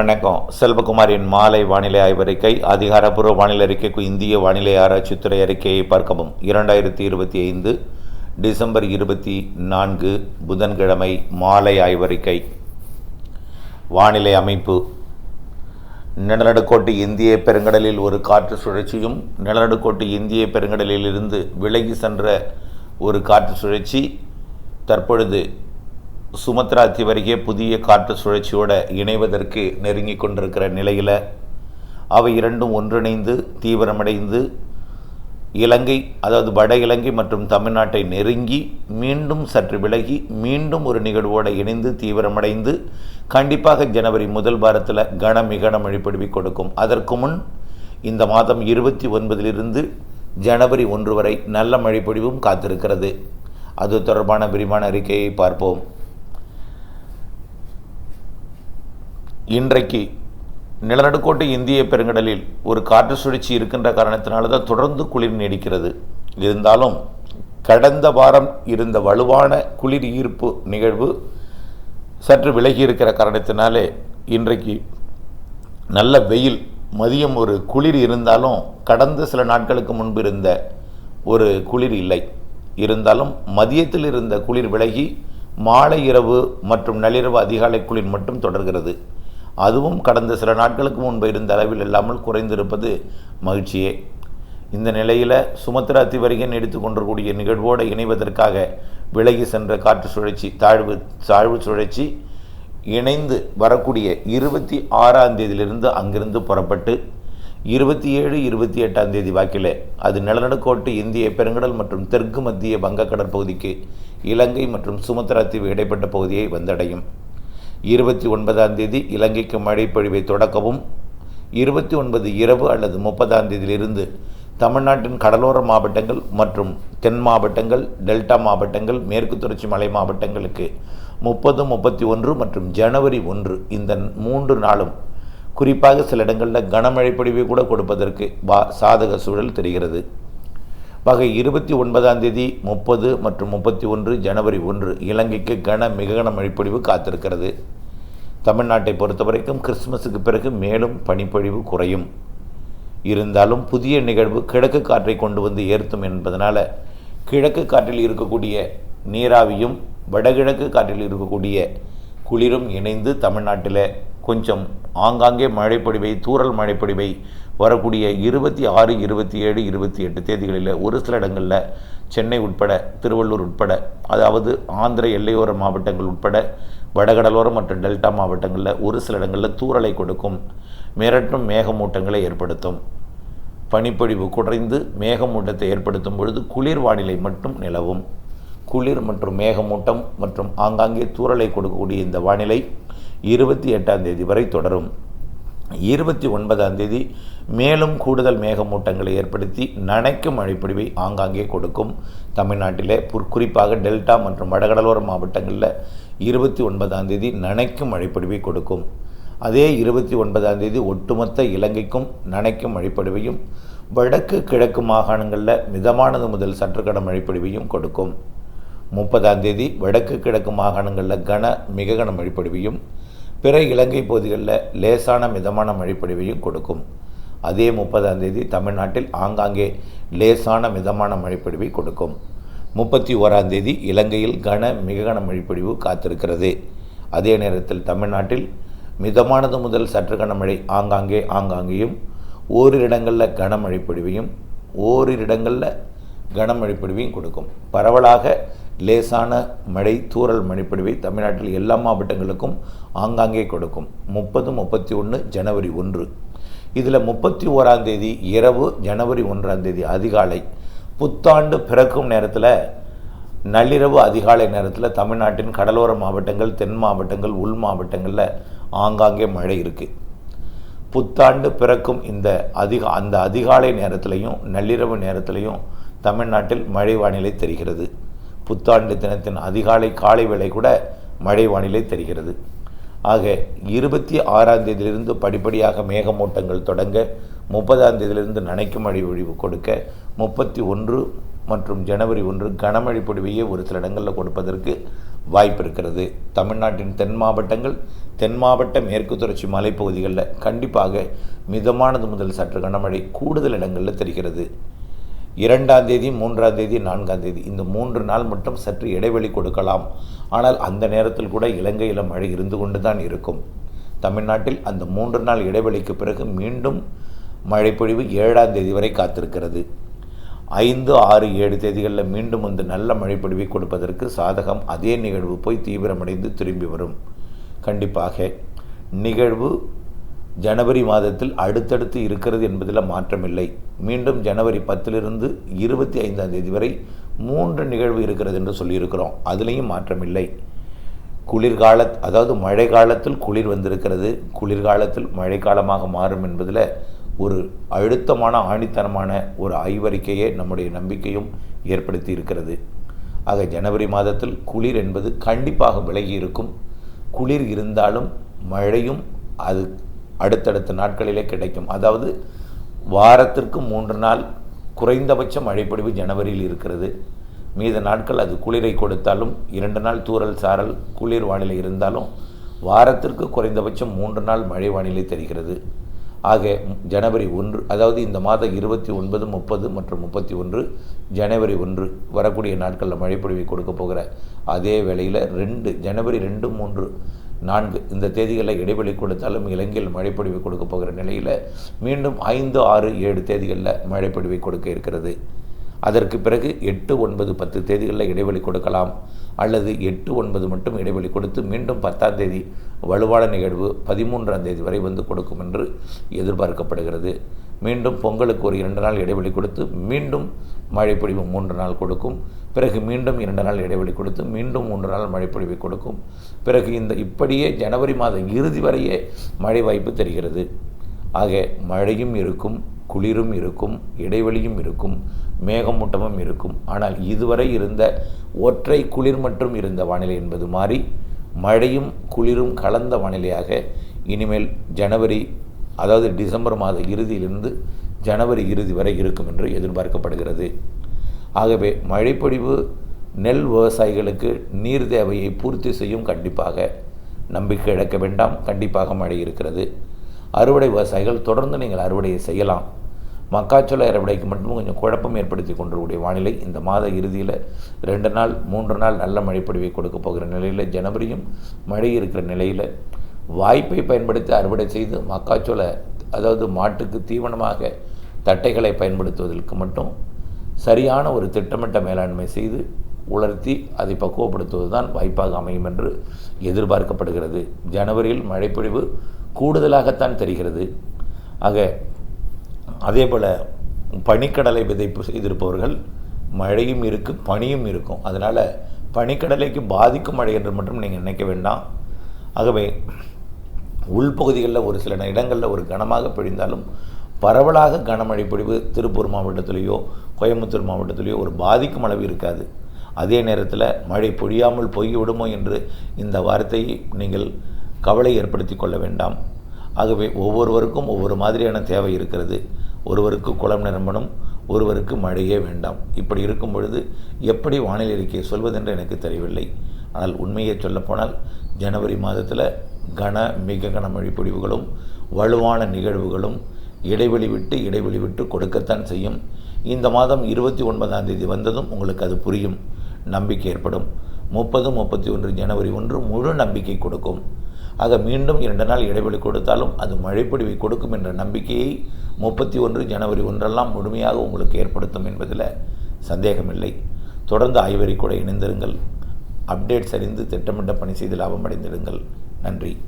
வணக்கம். செல்வகுமாரின் மாலை வானிலை ஆய்வறிக்கை அதிகாரப்பூர்வ வானிலை அறிக்கைக்கு இந்திய வானிலை ஆராய்ச்சித்துறை அறிக்கையை பார்க்கவும். இரண்டாயிரத்தி இருபத்தி ஐந்து டிசம்பர் இருபத்தி நான்கு புதன்கிழமை மாலை ஆய்வறிக்கை. வானிலை அமைப்பு. நிலநடுக்கோட்டு இந்திய பெருங்கடலில் ஒரு காற்று சுழற்சியும் நிலநடுக்கோட்டு இந்திய பெருங்கடலில் இருந்து விலகி சென்ற ஒரு காற்று சுழற்சி தற்பொழுது சுமத்ரா அருகே புதிய காற்று சுழற்சியோடு இணைவதற்கு நெருங்கி கொண்டிருக்கிற நிலையில் அவை இரண்டும் ஒன்றிணைந்து தீவிரமடைந்து இலங்கை அதாவது வட இலங்கை மற்றும் தமிழ்நாட்டை நெருங்கி மீண்டும் சற்று விலகி மீண்டும் ஒரு நிகழ்வோடு இணைந்து தீவிரமடைந்து கண்டிப்பாக ஜனவரி முதல் வாரத்தில் கன மிகன கொடுக்கும். அதற்கு முன் இந்த மாதம் இருபத்தி ஒன்பதிலிருந்து ஜனவரி ஒன்று வரை நல்ல மழைப்பொழிவும் காத்திருக்கிறது. அது தொடர்பான விரிவான அறிக்கையை பார்ப்போம். இன்றைக்கு நிலநடுக்கோட்டை இந்திய பெருங்கடலில் ஒரு காற்று சுழற்சி இருக்கின்ற காரணத்தினால தான் தொடர்ந்து குளிர் நீடிக்கிறது. இருந்தாலும் கடந்த வாரம் இருந்த வலுவான குளிர் ஈர்ப்பு நிகழ்வு சற்று விலகி இருக்கிற காரணத்தினாலே இன்றைக்கு நல்ல வெயில் மதியம் ஒரு குளிர் இருந்தாலும் கடந்த சில நாட்களுக்கு முன்பு இருந்த ஒரு குளிர் இல்லை. இருந்தாலும் மதியத்தில் இருந்த குளிர் விலகி மாலை இரவு மற்றும் நள்ளிரவு அதிகாலை குளிர் மட்டும் தொடர்கிறது. அதுவும் கடந்த சில நாட்களுக்கு முன்பு இருந்த அளவில் இல்லாமல் குறைந்திருப்பது மகிழ்ச்சியே. இந்த நிலையில் சுமத்ரா திவரிகன் எடுத்துக்கொண்டிருக்கூடிய நிகழ்வோடு இணைவதற்காக விலகி சென்ற காற்று சுழற்சி தாழ்வு தாழ்வு சுழற்சி இணைந்து வரக்கூடிய இருபத்தி ஆறாம் தேதியிலிருந்து அங்கிருந்து புறப்பட்டு இருபத்தி ஏழு இருபத்தி எட்டாம் தேதி வாக்கில் அது நிலநடுக்கோட்டு இந்திய பெருங்கடல் மற்றும் தெற்கு மத்திய வங்கக்கடற்பகுதிக்கு இலங்கை மற்றும் சுமத்ரா தீவு இடைப்பட்ட பகுதியை வந்தடையும். இருபத்தி ஒன்பதாம் தேதி இலங்கைக்கு மழைப்பொழிவை தொடக்கவும். இருபத்தி ஒன்பது இரவு அல்லது முப்பதாம் தேதியிலிருந்து தமிழ்நாட்டின் கடலோர மாவட்டங்கள் மற்றும் தென் மாவட்டங்கள் டெல்டா மாவட்டங்கள் மேற்கு தொடர்ச்சி மலை மாவட்டங்களுக்கு முப்பது முப்பத்தி ஒன்று மற்றும் ஜனவரி ஒன்று இந்த மூன்று நாளும் குறிப்பாக சில இடங்களில் கனமழை பொழிவை கூட கொடுப்பதற்கு வா சாதக சூழல் தெரிகிறது. வகை இருபத்தி ஒன்பதாம் தேதி முப்பது மற்றும் முப்பத்தி ஒன்று ஜனவரி ஒன்று இலங்கைக்கு கன மிக கன மழைப்பொழிவு காத்திருக்கிறது. தமிழ்நாட்டை பொறுத்த வரைக்கும் கிறிஸ்துமஸுக்கு பிறகு மேலும் பனிப்பொழிவு குறையும். இருந்தாலும் புதிய நிகழ்வு கிழக்கு காற்றை கொண்டு வந்து ஏற்றும் என்பதனால் கிழக்கு காற்றில் இருக்கக்கூடிய நீராவியும் வடகிழக்கு காற்றில் இருக்கக்கூடிய குளிரும் இணைந்து தமிழ்நாட்டில் கொஞ்சம் ஆங்காங்கே மழைப்பொழிவை தூரல் மழைப்பொழிவை வரக்கூடிய இருபத்தி ஆறு இருபத்தி ஏழு இருபத்தி எட்டு தேதிகளில் ஒரு சில இடங்களில் சென்னை உட்பட திருவள்ளூர் உட்பட அதாவது ஆந்திர எல்லையோர மாவட்டங்கள் உட்பட வடகடலோரம் மற்றும் டெல்டா மாவட்டங்களில் ஒரு சில இடங்களில் தூறலை கொடுக்கும் மிரட்டும் மேகமூட்டங்களை ஏற்படுத்தும். பனிப்பொழிவு குறைந்து மேகமூட்டத்தை ஏற்படுத்தும் பொழுது குளிர் வானிலை மட்டும் நிலவும். குளிர் மற்றும் மேகமூட்டம் மற்றும் ஆங்காங்கே தூறலை கொடுக்கக்கூடிய இந்த வானிலை இருபத்தி எட்டாம் தேதி வரை தொடரும். இருபத்தி ஒன்பதாம் தேதி மேலும் கூடுதல் மேகமூட்டங்களை ஏற்படுத்தி நனைக்கும் மழைப்பொழிவை ஆங்காங்கே கொடுக்கும். தமிழ்நாட்டிலே குறிப்பாக டெல்டா மற்றும் வடகடலோர மாவட்டங்களில் இருபத்தி ஒன்பதாம் தேதி நனைக்கும் மழைப்பொழிவை கொடுக்கும். அதே இருபத்தி ஒன்பதாம் தேதி ஒட்டுமொத்த இலங்கைக்கும் நனைக்கும் மழைப்பொழிவையும் வடக்கு கிழக்கு மாகாணங்களில் மிதமானது முதல் சற்றுக்கட மழைப்பொழிவையும் கொடுக்கும். முப்பதாம் தேதி வடக்கு கிழக்கு மாகாணங்களில் கன மிக கன மழைப்பொழிவையும் பிற இலங்கை பகுதிகளில் லேசான மிதமான மழைப்பொழிவையும் கொடுக்கும். அதே முப்பதாம் தேதி தமிழ்நாட்டில் ஆங்காங்கே லேசான மிதமான மழைப்பொழிவை கொடுக்கும். முப்பத்தி ஓராம் தேதி இலங்கையில் கன மிக கன மழைப்பொழிவு காத்திருக்கிறது. அதே நேரத்தில் தமிழ்நாட்டில் மிதமானது முதல் சற்று கனமழை ஆங்காங்கே ஆங்காங்கேயும் ஓரிரு இடங்களில் கனமழை பொழிவையும் ஓரிரு இடங்களில் கனமழை பொழிவையும் கொடுக்கும். பரவலாக லேசான மழை தூறல் மழைப்பொழிவை தமிழ்நாட்டில் எல்லா மாவட்டங்களுக்கும் ஆங்காங்கே கொடுக்கும். முப்பது முப்பத்தி ஒன்று ஜனவரி ஒன்று. இதில் முப்பத்தி ஓராந்தேதி இரவு ஜனவரி ஒன்றாம் தேதி அதிகாலை புத்தாண்டு பிறக்கும் நேரத்தில் நள்ளிரவு அதிகாலை நேரத்தில் தமிழ்நாட்டின் கடலோர மாவட்டங்கள் தென் மாவட்டங்கள் உள் மாவட்டங்களில் ஆங்காங்கே மழை இருக்குது புத்தாண்டு பிறக்கும் இந்த அதிக அந்த அதிகாலை நேரத்திலையும் நள்ளிரவு நேரத்திலையும் தமிழ்நாட்டில் மழை வானிலை தெரிகிறது. புத்தாண்டு தினத்தின் அதிகாலை காலை வேளை கூட மழை வானிலை தெரிகிறது. ஆக இருபத்தி ஆறாம் தேதியிலிருந்து படிப்படியாக மேகமூட்டங்கள் தொடங்க முப்பதாம் தேதியிலிருந்து நனைக்கும் மழை பொழிவு கொடுக்க முப்பத்தி ஒன்று மற்றும் ஜனவரி ஒன்று கனமழை பொழிவையே ஒரு சில இடங்களில் கொடுப்பதற்கு வாய்ப்பு இருக்கிறது. தமிழ்நாட்டின் தென் மாவட்டங்கள் தென் மாவட்ட மேற்கு தொடர்ச்சி மலைப்பகுதிகளில் கண்டிப்பாக மிதமானது முதல் சற்று கனமழை கூடுதல் இடங்களில் தெரிகிறது. இரண்டாம் தேதி மூன்றாம் தேதி நான்காம் தேதி இந்த மூன்று நாள் மட்டும் சற்று இடைவெளி கொடுக்கலாம். ஆனால் அந்த நேரத்தில் கூட இலங்கையில் மழை இருந்து கொண்டு தான் இருக்கும். தமிழ்நாட்டில் அந்த மூன்று நாள் இடைவெளிக்கு பிறகு மீண்டும் மழைப்பொழிவு ஏழாம் தேதி வரை காத்திருக்கிறது. ஐந்து ஆறு ஏழு தேதிகளில் மீண்டும் வந்து நல்ல மழைப்பொழிவை கொடுப்பதற்கு சாதகம் அதே நிகழ்வு போய் தீவிரமடைந்து திரும்பி வரும். கண்டிப்பாக நிகழ்வு ஜனவரி மாதத்தில் அடுத்தடுத்து இருக்கிறது என்பதில் மாற்றமில்லை. மீண்டும் ஜனவரி பத்திலிருந்து இருபத்தி ஐந்தாம் தேதி வரை மூன்று நிகழ்வு இருக்கிறது என்று சொல்லியிருக்கிறோம். அதுலேயும் மாற்றமில்லை. குளிர்கால அதாவது மழை காலத்தில் குளிர் வந்திருக்கிறது. குளிர்காலத்தில் மழைக்காலமாக மாறும் என்பதில் ஒரு அழுத்தமான ஆணித்தனமான ஒரு ஆய்வறிக்கையே நம்முடைய நம்பிக்கையும் ஏற்படுத்தி இருக்கிறது ஆக ஜனவரி மாதத்தில் குளிர் என்பது கண்டிப்பாக விலகி இருக்கும். குளிர் இருந்தாலும் மழையும் அது அடுத்தடுத்த நாட்களிலே கிடைக்கும். அதாவது வாரத்திற்கு மூன்று நாள் குறைந்தபட்ச மழைப்பொழிவு ஜனவரியில் இருக்கிறது. மீத நாட்கள் அது குளிரை கொடுத்தாலும் இரண்டு நாள் தூறல் சாரல் குளிர் வானிலை இருந்தாலும் வாரத்திற்கு குறைந்தபட்சம் மூன்று நாள் மழை வானிலை தெரிகிறது. ஆக ஜனவரி ஒன்று அதாவது இந்த மாதம் இருபத்தி ஒன்பது முப்பது மற்றும் முப்பத்தி ஒன்று ஜனவரி ஒன்று வரக்கூடிய நாட்களில் மழைப்பொழிவை கொடுக்க போகிற அதே வேளையில் ரெண்டு ஜனவரி ரெண்டு மூன்று நான்கு இந்த தேதிகளில் இடைவெளி கொடுத்தாலும் இலங்கையில் மழைப்பொழிவை கொடுக்க போகிற நிலையில் மீண்டும் ஐந்து ஆறு ஏழு தேதிகளில் மழைப்பொழிவை கொடுக்க இருக்கிறது. அதற்கு பிறகு எட்டு ஒன்பது பத்து தேதிகளில் இடைவெளி கொடுக்கலாம். அல்லது எட்டு ஒன்பது மட்டும் இடைவெளி கொடுத்து மீண்டும் பத்தாம் தேதி வலுவான நிகழ்வு பதிமூன்றாம் தேதி வரை வந்து கொடுக்கும் என்று எதிர்பார்க்கப்படுகிறது. மீண்டும் பொங்கலுக்கு ஒரு இரண்டு நாள் இடைவெளி கொடுத்து மீண்டும் மழைப்பொழிவு மூன்று நாள் கொடுக்கும். பிறகு மீண்டும் இரண்டு நாள் இடைவெளி கொடுத்து மீண்டும் மூன்று நாள் மழைப்பொழிவை கொடுக்கும். பிறகு இந்த இப்படியே ஜனவரி மாதம் இறுதி வரையே மழை வாய்ப்பு தெரிகிறது. ஆக மழையும் இருக்கும். குளிரும் இருக்கும் இடைவெளியும் இருக்கும் மேகமூட்டமும் இருக்கும். ஆனால் இதுவரை இருந்த ஒற்றை குளிர் மற்றும் இருந்த வானிலை என்பது மாறி மழையும் குளிரும் கலந்த வானிலையாக இனிமேல் ஜனவரி அதாவது டிசம்பர் மாத இறுதியிலிருந்து ஜனவரி இறுதி வரை இருக்கும் என்று எதிர்பார்க்கப்படுகிறது. ஆகவே மழைப்பொழிவு நெல் விவசாயிகளுக்கு நீர் தேவையை பூர்த்தி செய்யும் கண்டிப்பாக நம்பிக்கை இழக்க வேண்டாம். கண்டிப்பாக மழை இருக்கிறது. அறுவடை விவசாயிகள் தொடர்ந்து நீங்கள் அறுவடையை செய்யலாம். மக்காச்சோள அறுவடைக்கு மட்டும் கொஞ்சம் குழப்பம் ஏற்படுத்தி கொண்டிருக்கூடிய வானிலை இந்த மாத இறுதியில் ரெண்டு நாள் மூன்று நாள் நல்ல மழைப்பொழிவை கொடுக்க போகிற நிலையில் ஜனவரியும் மழை இருக்கிற நிலையில் வாய்ப்பை பயன்படுத்தி அறுவடை செய்து மக்காச்சோள அதாவது மாட்டுக்கு தீவனமாக தட்டைகளை பயன்படுத்துவதற்கு மட்டும் சரியான ஒரு திட்டமிட்ட மேலாண்மை செய்து உலர்த்தி அதை பக்குவப்படுத்துவது தான் வாய்ப்பாக அமையும் என்று எதிர்பார்க்கப்படுகிறது. ஜனவரியில் மழைப்பொழிவு கூடுதலாகத்தான் தெரிகிறது. ஆக அதே போல் பனிக்கடலை விதைப்பு செய்திருப்பவர்கள் மழையும் இருக்கும் பனியும் இருக்கும். அதனால் பனிக்கடலைக்கு பாதிக்கும் மழை என்று மட்டும் நீங்கள் நினைக்க வேண்டாம். ஆகவே உள்பகுதிகளில் ஒரு சில இடங்களில் ஒரு கனமாக பிழிந்தாலும் பரவலாக கனமழை பொழிவு திருப்பூர் மாவட்டத்திலேயோ கோயம்புத்தூர் மாவட்டத்திலேயோ ஒரு பாதிக்கும் அளவு இருக்காது. அதே நேரத்தில் மழை பொழியாமல் போய்விடுமோ என்று இந்த வார்த்தையை நீங்கள் கவலை ஏற்படுத்தி கொள்ள வேண்டாம். ஆகவே ஒவ்வொருவருக்கும் ஒவ்வொரு மாதிரியான தேவை இருக்கிறது. ஒருவருக்கு குளம் நிரம்பணும் ஒருவருக்கு மழையே வேண்டாம். இப்படி இருக்கும் பொழுது எப்படி வானிலை அறிக்கையை சொல்வதென்று எனக்கு தெரியவில்லை. ஆனால் உண்மையை சொல்லப்போனால் ஜனவரி மாதத்தில் கன மிக கனமழை பொழிவுகளும் வலுவான நிகழ்வுகளும் இடைவெளி விட்டு இடைவெளி விட்டு கொடுக்கத்தான் செய்யும். இந்த மாதம் இருபத்தி ஒன்பதாம் தேதி வந்ததும் உங்களுக்கு அது புரியும். நம்பிக்கை ஏற்படும். முப்பது முப்பத்தி ஒன்று ஜனவரி ஒன்று முழு நம்பிக்கை கொடுக்கும். ஆக மீண்டும் இரண்டு நாள் இடைவெளி கொடுத்தாலும் அது மழைப்பொழிவை கொடுக்கும் என்ற நம்பிக்கையை முப்பத்தி ஒன்று ஜனவரி ஒன்றெல்லாம் முழுமையாக உங்களுக்கு ஏற்படுத்தும் என்பதில் சந்தேகமில்லை. தொடர்ந்து ஆய்வறி கூட இணைந்திருங்கள். அப்டேட்ஸ் அறிந்து திட்டமிட்ட பணி செய்து லாபம் அடைந்திடுங்கள். நன்றி.